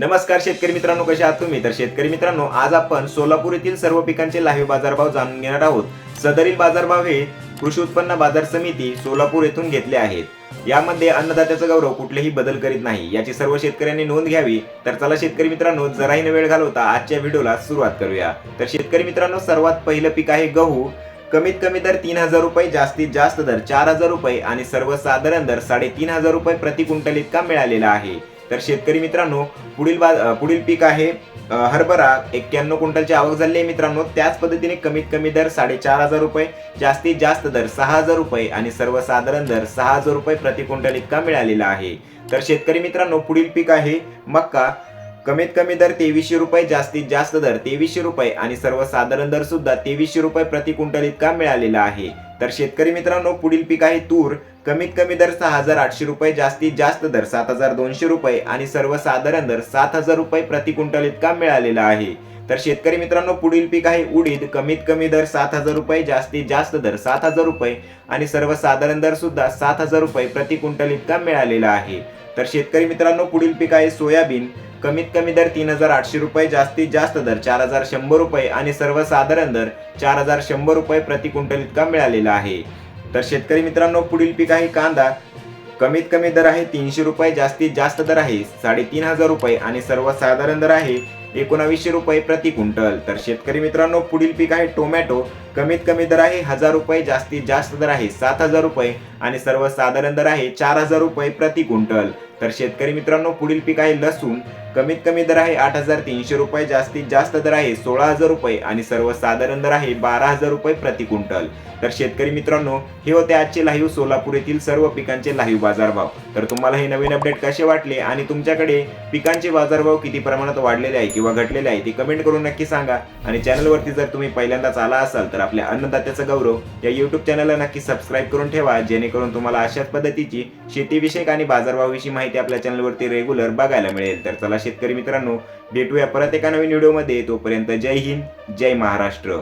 नमस्कार शेतकरी मित्रांनो कसे आहात तुम्ही? तर शेतकरी मित्रांनो आज आपण सोलापूर येथील सर्व पिकांचे लाईव्ह बाजारभाव जाणून घेणार आहोत. सदरील बाजारभाव हे कृषी उत्पन्न बाजार समिती सोलापूर येथून घेतले आहेत. यामध्ये अन्नदात्याचा गौरव कुठलेही बदल करीत नाही. याची सर्व शेतकऱ्यांनी नोंद घ्यावी. तर चला शेतकरी मित्रांनो जराही न वेळ घालवता आजच्या व्हिडिओला सुरुवात करूया. तर शेतकरी मित्रांनो सर्वात पहिलं पीक आहे गहू. कमीत कमी दर तीन हजार रुपये जास्तीत जास्त दर चार हजार रुपये आणि सर्वसाधारण दर साडेतीन हजार रुपये प्रति क्विंटल इतका मिळालेला आहे. तर शेतकरी मित्रांनो पुढील बा पुढील पीक आहे हरभरा. एक्क्याण्णव क्विंटलची आवक झाली आहे मित्रांनो. त्याच पद्धतीने कमीत कमी दर साडेचार हजार रुपये जास्तीत जास्त दर सहा हजार रुपये आणि सर्वसाधारण दर सहा हजार रुपये प्रति क्विंटल इतका मिळालेला आहे. तर शेतकरी मित्रांनो पुढील पीक आहे मक्का. कमीत कमी दर तेवीसशे रुपये जास्तीत जास्त दर तेवीसशे रुपये आणि सर्वसाधारण दर सुद्धा तेवीसशे रुपये प्रति क्विंटल इतका मिळालेला आहे. तर शेतकरी मित्रांनो पुढील पीक आहे तूर. कमीत कमी दर सहा हजार आठशे रुपये जास्तीत जास्त दर सात हजार दोनशे रुपये आणि सर्वसाधारण दर सात हजार रुपये प्रति क्विंटल इतका मिळालेला आहे. तर शेतकरी मित्रांनो पुढील पीक आहे उडीद. कमीत कमी दर सात हजार रुपये जास्तीत जास्त दर सात हजार रुपये आणि सर्वसाधारण दर सुद्धा सात हजार रुपये प्रति क्विंटल इतका मिळालेला आहे. तर शेतकरी मित्रांनो पुढील पीक आहे सोयाबीन. कमीत कमी दर तीन हजार आठशे रुपये जास्तीत जास्त दर चार हजार शंभर रुपये आणि सर्वसाधारण दर चार हजार शंभर रुपये प्रति क्विंटल इतका मिळालेला आहे. तर शेतकरी मित्रांनो पुढील पीक आहे कांदा. कमीत कमी दर आहे तीनशे रुपये जास्तीत जास्त दर आहे साडेतीन हजार रुपये आणि सर्वसाधारण दर आहे एकोणावीसशे रुपये प्रति क्विंटल. तर शेतकरी मित्रांनो पुढील पीक आहे टोमॅटो. कमीत कमी दर आहे हजार रुपये जास्तीत जास्त दर आहे सात हजार रुपये आणि सर्वसाधारण दर आहे चार हजार रुपये प्रति क्विंटल. तर शेतकरी मित्रांनो पुढील पीक आहे लसूण. कमीत कमी दर आहे आठ हजार तीनशे रुपये जास्तीत जास्त दर आहे सोळा हजार रुपये आणि सर्वसाधारण दर आहे बारा हजार रुपये प्रति क्विंटल. तर शेतकरी मित्रांनो हे होते आजचे लाईव्ह सोलापूर येथील सर्व पिकांचे लाईव्ह बाजारभाव. तर तुम्हाला हे नवीन अपडेट कसे वाटले आणि तुमच्याकडे पिकांचे बाजारभाव किती प्रमाणात वाढलेले आहे किंवा घटलेले आहे ती कमेंट करून नक्की सांगा. आणि चॅनलवरती जर तुम्ही पहिल्यांदाच आला असाल तर आपल्या अन्नदात्याचा गौरव या युट्यूब चॅनलला नक्की सबस्क्राईब करून ठेवा जेणेकरून तुम्हाला अशाच पद्धतीची शेतीविषयक आणि बाजारभावाविषयी माहिती आपल्या चॅनलवरती रेग्युलर बघायला मिळेल. तर चला शेतकरी मित्रांनो भेटूया परत एका नवीन व्हिडिओमध्ये तोपर्यंत जय हिंद जय महाराष्ट्र.